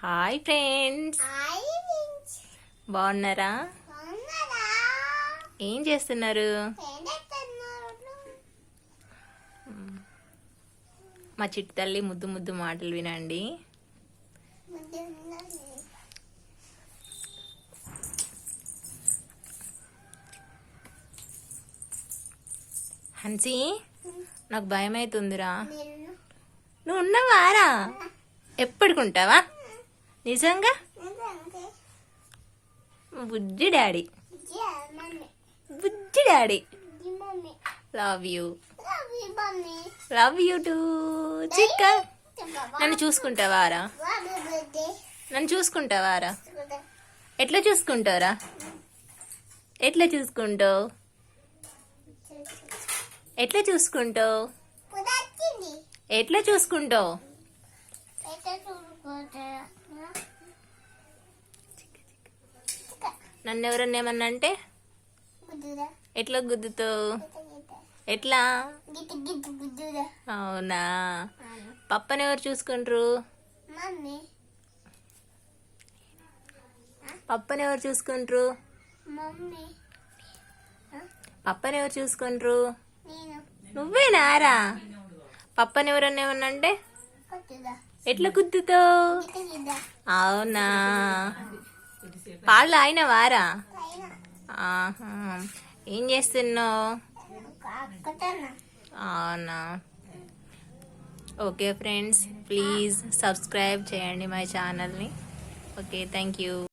Hi friends బాగున్నారా? ఏం చేస్తున్నారు? మా చిట్టి తల్లి ముద్దు ముద్దు మాటలు వినండి. హన్సీ నాకు భయం అవుతుందిరా నువ్వు ఉన్నవారా? ఎప్పటికుంటావా? నిజంగా? బుజ్జి daddy. Bujji daddy. Love you love you too చిక్క. నన్ను చూసుకుంటావారా? నన్ను చూసుకుంటావారా? ఎట్లా చూసుకుంటారా? ఎట్లా చూసుకుంటావు? ఎట్లా చూసుకుంటావు? ఎట్లా చూసుకుంటావు ఎట్లా చూడుకుంటారా నన్ను ఎవరన్నా ఏమన్నా అంటే ఎట్లా గుద్దుతావు? గిట్ట ఎట్లా అవునా? పప్పని ఎవరు చూసుకుంటారు? పప్పని ఎవరు చూసుకుంటారు? పప్పని ఎవరు చూసుకుంటారు? నేను. నువ్వేనారా పప్పని ఎవరన్నా ఏమన్నా అంటే ఎట్లా గుద్దుతావు? అవునా? పాలు ఆయన వారా. ఏం చేస్తున్నావు? అవునా? ఓకే ఫ్రెండ్స్ ప్లీజ్ సబ్స్క్రైబ్ చేయండి మై ఛానల్ని. Okay thank you.